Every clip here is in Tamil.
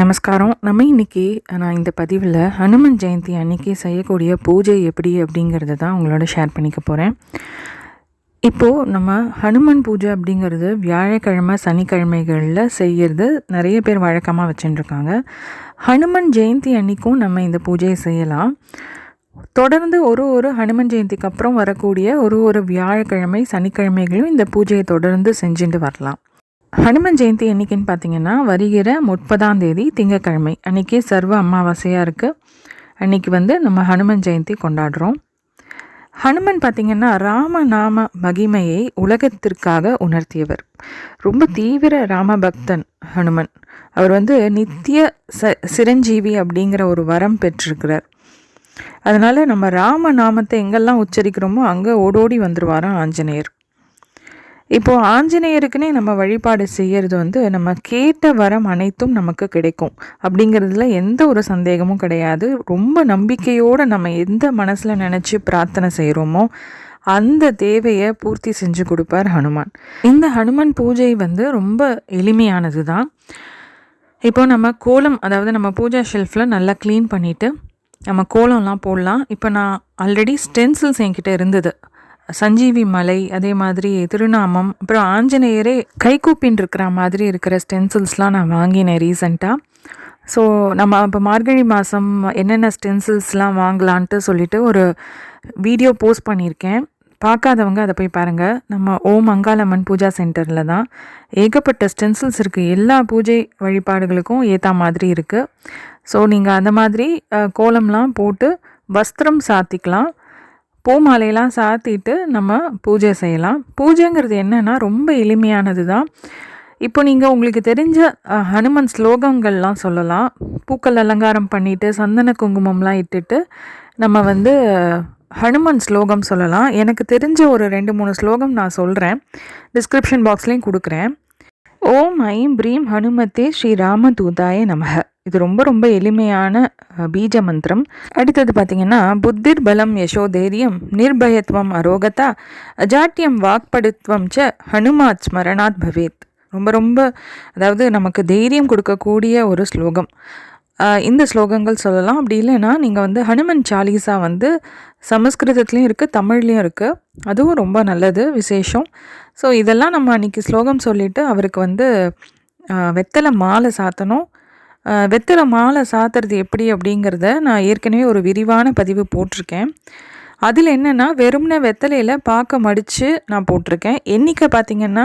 நமஸ்காரம். நம்ம இன்றைக்கி நான் இந்த பதிவில் ஹனுமன் ஜெயந்தி அன்னைக்கு செய்யக்கூடிய பூஜை எப்படி அப்படிங்கிறத தான் உங்களோட ஷேர் பண்ணிக்க போகிறேன் இப்போது நம்ம ஹனுமன் பூஜை அப்படிங்கிறது வியாழக்கிழமை சனிக்கிழமைகளில் செய்கிறது நிறைய பேர் வழக்கமாக வச்சுட்டுருக்காங்க. ஹனுமன் ஜெயந்தி அன்னைக்கும் நம்ம இந்த பூஜையை செய்யலாம். தொடர்ந்து ஒரு ஒரு ஹனுமன் ஜெயந்திக்கு அப்புறம் வரக்கூடிய ஒரு ஒரு வியாழக்கிழமை சனிக்கிழமைகளும் இந்த பூஜையை தொடர்ந்து செஞ்சுட்டு வரலாம். ஹனுமன் ஜெயந்தி என்னைக்குன்னு பார்த்தீங்கன்னா வருகிற முப்பதாம் தேதி திங்கக்கிழமை. அன்றைக்கி சர்வ அமாவாசையாக இருக்குது அன்றைக்கி வந்து நம்ம ஹனுமன் ஜெயந்தி கொண்டாடுறோம். ஹனுமன் பார்த்திங்கன்னா ராமநாம மகிமையை உலகத்திற்காக உணர்த்தியவர். ரொம்ப தீவிர ராமபக்தன் ஹனுமன். அவர் வந்து நித்திய ச சிரஞ்சீவி அப்படிங்கிற ஒரு வரம் பெற்றிருக்கிறார். அதனால் நம்ம ராம நாமத்தை எங்கெல்லாம் உச்சரிக்கிறோமோ அங்கே ஓடோடி வந்துடுவாராம் ஆஞ்சநேயர். இப்போது ஆஞ்சநேயருக்குனே நம்ம வழிபாடு செய்கிறது வந்து நம்ம கேட்ட வரம் அனைத்தும் நமக்கு கிடைக்கும். அப்படிங்கிறதுல எந்த ஒரு சந்தேகமும் கிடையாது. ரொம்ப நம்பிக்கையோடு நம்ம எந்த மனசில் நினச்சி பிரார்த்தனை செய்கிறோமோ அந்த தேவையை பூர்த்தி செஞ்சு கொடுப்பார் ஹனுமான். இந்த ஹனுமான் பூஜை வந்து ரொம்ப எளிமையானது தான். இப்போ நம்ம கோலம் அதாவது நம்ம பூஜா ஷெல்ஃபில் நல்லா க்ளீன் பண்ணிவிட்டு நம்ம கோலம்லாம் போடலாம். இப்போ நான் ஆல்ரெடி ஸ்டென்சில்ஸ் என்கிட்ட இருந்தது. சஞ்சீவி மலை அதே மாதிரி திருநாமம் அப்புறம் ஆஞ்சநேயரே கைகூப்பின்னு இருக்கிற மாதிரி இருக்கிற ஸ்டென்சில்ஸ்லாம் நான் வாங்கினேன் ரீசண்டாக ஸோ நம்ம இப்போ மார்கழி மாதம் என்னென்ன ஸ்டென்சில்ஸ்லாம் வாங்கலான்ட்டு சொல்லிட்டு ஒரு வீடியோ போஸ்ட் பண்ணியிருக்கேன். பார்க்காதவங்க அதை போய் பாருங்கள் நம்ம ஓம் அங்காளம்மன் பூஜா சென்டரில் தான் ஏகப்பட்ட ஸ்டென்சில்ஸ் இருக்குது எல்லா பூஜை வழிபாடுகளுக்கும் ஏற்ற மாதிரி இருக்குது ஸோ நீங்கள் அந்த மாதிரி கோலம்லாம் போட்டு வஸ்திரம் சாத்திக்கலாம். பூ மாலையெல்லாம் சாத்திட்டு நம்ம பூஜை செய்யலாம். பூஜைங்கிறது என்னென்னா ரொம்ப எளிமையானது தான் இப்போ நீங்கள் உங்களுக்கு தெரிஞ்ச ஹனுமன் ஸ்லோகங்கள்லாம் சொல்லலாம். பூக்கள் அலங்காரம் பண்ணிவிட்டு சந்தன குங்குமம்லாம் இட்டுட்டு நம்ம வந்து ஹனுமன் ஸ்லோகம் சொல்லலாம். எனக்கு தெரிஞ்ச ஒரு ரெண்டு மூணு ஸ்லோகம் நான் சொல்கிறேன் டிஸ்கிரிப்ஷன் பாக்ஸ்லேயும் கொடுக்குறேன். ஓம் ஐம் ப்ரீம் ஹனுமத்தே ஸ்ரீ ராமதூதாய நமக. இது ரொம்ப ரொம்ப எளிமையான பீஜ மந்திரம். அடுத்தது பார்த்தீங்கன்னா புத்திர் பலம் யசோ தைரியம் நிர்பயத்துவம் அரோகதா அஜாட்டியம் வாக்படுத்துவம் ச ஹனுமாத் ஸ்மரணாத் பவேத். ரொம்ப ரொம்ப அதாவது நமக்கு தைரியம் கொடுக்கக்கூடிய ஒரு ஸ்லோகம். இந்த ஸ்லோகங்கள் சொல்லலாம். அப்படி இல்லைன்னா நீங்கள் வந்து ஹனுமன் சாலிசா வந்து சமஸ்கிருதத்துலேயும் இருக்குது தமிழ்லேயும் இருக்குது அதுவும் ரொம்ப நல்லது விசேஷம். ஸோ இதெல்லாம் நம்ம அன்றைக்கி ஸ்லோகம் சொல்லிவிட்டு அவருக்கு வந்து வெத்தலை மாலை சாத்தணும். வெத்தலை மாலை சாத்துறது எப்படி அப்படிங்கிறத நான் ஏற்கனவே ஒரு விரிவான பதிவு போட்டிருக்கேன். அதில் என்னென்னா வெறும்ன வெத்தலையில் பார்க்க மடித்து நான் போட்டிருக்கேன். எண்ணிக்கை பார்த்திங்கன்னா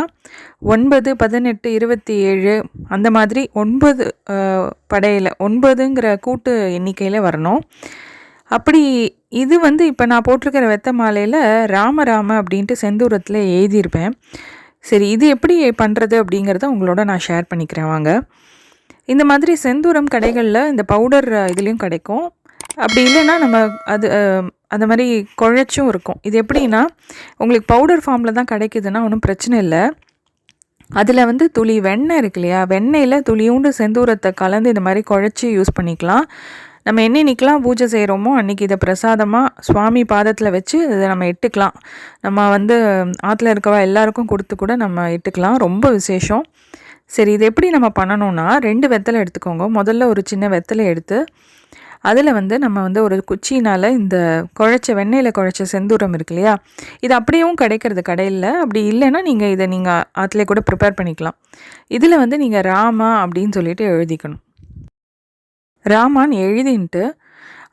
ஒன்பது பதினெட்டு இருபத்தி ஏழு அந்த மாதிரி ஒன்பது படையில் ஒன்பதுங்கிற கூட்டு எண்ணிக்கையில் வரணும். அப்படி இது வந்து இப்போ நான் போட்டிருக்கிற வெத்த மாலையில் ராமராம அப்படின்ட்டு செந்தூரத்தில் எழுதியிருப்பேன். சரி இது எப்படி பண்ணுறது அப்படிங்கிறத உங்களோட நான் ஷேர் பண்ணிக்கிறேன். வாங்க. இந்த மாதிரி செந்தூரம் கடைகளில் இந்த பவுடர் இதுலேயும் கிடைக்கும். அப்படி இல்லைன்னா நம்ம அது அந்த மாதிரி குழைச்சும் இருக்கும். இது எப்படின்னா உங்களுக்கு பவுடர் ஃபார்மில் தான் கிடைக்குதுன்னா ஒன்றும் பிரச்சனை இல்லை. அதில் வந்து துளி வெண்ணெய் இருக்கு இல்லையா? வெண்ணெயில் துளியூண்டு செந்தூரத்தை கலந்து இந்த மாதிரி குழைச்சி யூஸ் பண்ணிக்கலாம். நம்ம என்னென்னைக்கெலாம் பூஜை செய்கிறோமோ அன்றைக்கி இதை பிரசாதமாக சுவாமி பாதத்தில் வச்சு இதை நம்ம இட்டுக்கலாம். நம்ம வந்து ஆற்றுல இருக்கவா எல்லாருக்கும் கொடுத்து கூட நம்ம இட்டுக்கலாம். ரொம்ப விசேஷம். சரி இது எப்படி நம்ம பண்ணணும்னா ரெண்டு வெத்தலை எடுத்துக்கோங்க. முதல்ல ஒரு சின்ன வெத்தலை எடுத்து அதில் வந்து நம்ம வந்து ஒரு குச்சினால் இந்த குழைச்ச வெண்ணெயில் குழைச்ச செந்தூரம் இருக்கு இல்லையா? இது அப்படியும் கிடைக்கிறது கடையில். அப்படி இல்லைன்னா நீங்கள் இதை நீங்கள் அதில் கூட ப்ரிப்பேர் பண்ணிக்கலாம். இதில் வந்து நீங்கள் ராமா அப்படின்னு சொல்லிட்டு எழுதிக்கணும். ராமான்னு எழுதின்ட்டு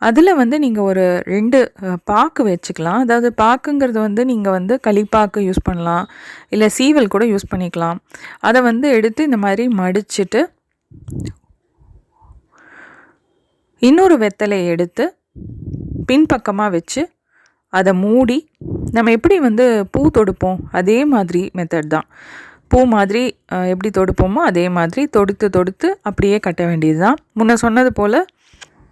அதில் வந்து நீங்கள் ஒரு ரெண்டு பாக்கு வச்சுக்கலாம். அதாவது பாக்குங்கிறது வந்து நீங்கள் வந்து களிப்பாக்கு யூஸ் பண்ணலாம். இல்லை சீவல் கூட யூஸ் பண்ணிக்கலாம். அதை வந்து எடுத்து இந்த மாதிரி மடிச்சுட்டு இன்னொரு வெத்தலையை எடுத்து பின்பக்கமாக வச்சு அதை மூடி நம்ம எப்படி வந்து பூ தொடுப்போம்? அதே மாதிரி மெத்தட் தான். பூ மாதிரி எப்படி தொடுப்போமோ அதே மாதிரி தொடுத்து தொடுத்து அப்படியே கட்ட வேண்டியது தான் முன்ன சொன்னது போல்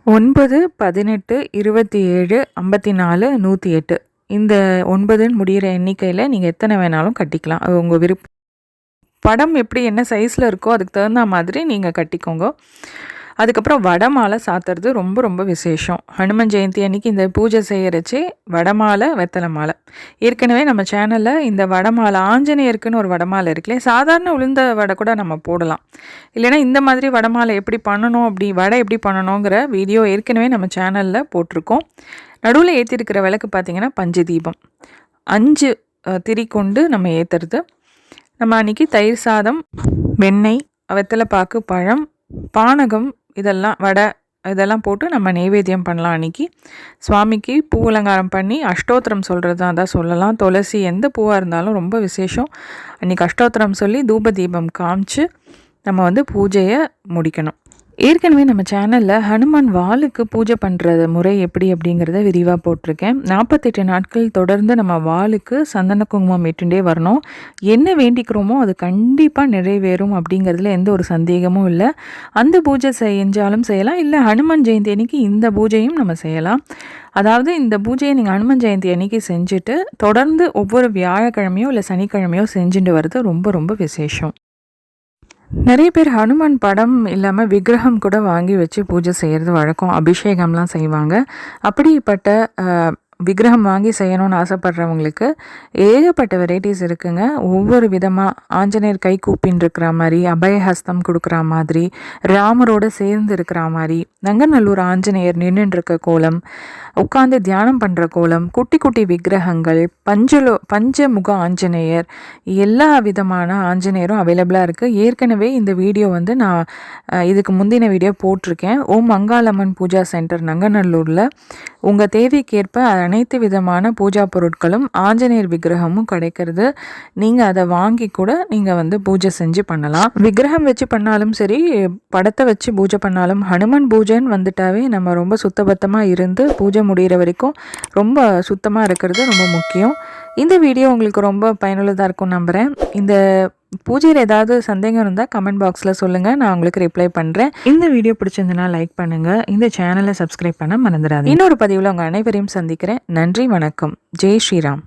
ஒன்பது பதினெட்டு இருபத்தி ஏழு ஐம்பத்தி நாலு நூற்றி எட்டு. இந்த ஒன்பதுன்னு முடிகிற எண்ணிக்கையில் நீங்கள் எத்தனை வேணாலும் கட்டிக்கலாம். அது உங்கள் விருப்பம். படம் எப்படி என்ன சைஸில் இருக்கோ அதுக்கு தகுந்த மாதிரி நீங்கள் கட்டிக்கோங்க. அதுக்கப்புறம் வடமாலை சாத்துறது ரொம்ப ரொம்ப விசேஷம். ஹனுமன் ஜெயந்தி அன்னைக்கு இந்த பூஜை செய்யறச்சே வடமாலை வெத்தலை மாலை. ஏற்கனவே நம்ம சேனலில் இந்த வடமாலை ஆஞ்சநேயருக்குன்னு ஒரு வடமாலை இருக்குல்லே சாதாரண உளுந்த வடை கூட நம்ம போடலாம். இல்லைன்னா இந்த மாதிரி வடமாலை எப்படி பண்ணணும் அப்படி வடை எப்படி பண்ணணுங்கிற வீடியோ ஏற்கனவே நம்ம சேனலில் போட்டிருக்கோம். நடுவில் ஏற்றிருக்கிற விளக்கு பார்த்திங்கன்னா பஞ்ச தீபம். அஞ்சு திரி கொண்டு நம்ம ஏற்றுறது நம்ம அன்றைக்கி தயிர் சாதம் வெண்ணெய் வெத்தலைப்பாக்கு பழம் பானகம் இதெல்லாம் வடை இதெல்லாம் போட்டு நம்ம நெய்வேத்தியம் பண்ணலாம் அன்றைக்கி சுவாமிக்கு பூ அலங்காரம் பண்ணி அஷ்டோத்திரம் சொல்கிறது தான் அதான் சொல்லலாம். துளசி எந்த பூவாக இருந்தாலும் ரொம்ப விசேஷம். அன்றைக்கி அஷ்டோத்திரம் சொல்லி தூப தீபம் காமிச்சு நம்ம வந்து பூஜையை முடிக்கணும். ஏற்கனவே நம்ம சேனலில் ஹனுமான் வாளுக்கு பூஜை பண்ணுற முறை எப்படி அப்படிங்கிறத விரிவாக போட்டிருக்கேன். நாற்பத்தெட்டு நாட்கள் தொடர்ந்து நம்ம வாளுக்கு சந்தன குங்குமம் இட்டுண்டே வரணும். என்ன வேண்டிக்கிறோமோ அது கண்டிப்பாக நிறைவேறும் அப்படிங்கிறதுல எந்த ஒரு சந்தேகமும் இல்லை. அந்த பூஜை செஞ்சாலும் செய்யலாம். இல்லை ஹனுமான் ஜெயந்தி அன்னைக்கு இந்த பூஜையும் நம்ம செய்யலாம். அதாவது இந்த பூஜையை நீங்கள் ஹனுமன் ஜெயந்தி அன்னைக்கு செஞ்சுட்டு தொடர்ந்து ஒவ்வொரு வியாழக்கிழமையோ இல்லை சனிக்கிழமையோ செஞ்சுட்டு வர்றது ரொம்ப ரொம்ப விசேஷம். நிறைய பேர் ஹனுமான் படம் இல்லாமல் விக்கிரகம் கூட வாங்கி வச்சு பூஜை செய்கிறது வழக்கம். அபிஷேகம்லாம் செய்வாங்க. அப்படிப்பட்ட விக்கிரகம் வாங்கி செய்யணும்னு ஆசைப்படுறவங்களுக்கு ஏகப்பட்ட வெரைட்டிஸ் இருக்குங்க. ஒவ்வொரு விதமாக ஆஞ்சநேயர் கை கூப்பின்னு இருக்கிற மாதிரி அபயஹஸ்தம் கொடுக்குற மாதிரி ராமரோட சேர்ந்து இருக்கிற மாதிரி நங்கநல்லூர் ஆஞ்சநேயர் நின்றுருக்க கோலம் உட்காந்து தியானம் பண்ணுற கோலம் குட்டி குட்டி விக்கிரகங்கள் பஞ்சலோ பஞ்சமுக ஆஞ்சநேயர் எல்லா விதமான ஆஞ்சநேயரும் அவைலபிளாக இருக்குது ஏற்கனவே இந்த வீடியோ வந்து நான் இதுக்கு முந்தின வீடியோ போட்டிருக்கேன். ஓம் மங்காளம்மன் பூஜா சென்டர் நங்கநல்லூரில். உங்கள் தேவைக்கேற்ப அனைத்து விதமான பூஜா பொருட்களும் ஆஞ்சநேயர் விக்கிரகமும் கிடைக்கிறது. நீங்கள் அதை வாங்கி கூட நீங்கள் வந்து பூஜை செஞ்சு பண்ணலாம். விக்கிரகம் வச்சு பண்ணாலும் சரி படத்தை வச்சு பூஜை பண்ணாலும் ஹனுமன் பூஜைன்னு வந்துட்டாவே நம்ம ரொம்ப சுத்தபத்தமாக இருந்து பூஜை முடிகிற வரைக்கும் ரொம்ப சுத்தமாக இருக்கிறது ரொம்ப முக்கியம். இந்த வீடியோ உங்களுக்கு ரொம்ப பயனுள்ளதாக இருக்கும் நம்புகிறேன் இந்த பூஜையில் ஏதாவது சந்தேகம் இருந்தால் கமெண்ட் பாக்ஸில் சொல்லுங்கள் நான் உங்களுக்கு ரிப்ளை பண்ணுறேன் இந்த வீடியோ பிடிச்சிருந்தனா லைக் பண்ணுங்கள் இந்த சேனலை சப்ஸ்கிரைப் பண்ண மறந்துடாது இன்னொரு பதிவில் உங்கள் அனைவரையும் சந்திக்கிறேன். நன்றி வணக்கம். ஜெய் ஸ்ரீராம்.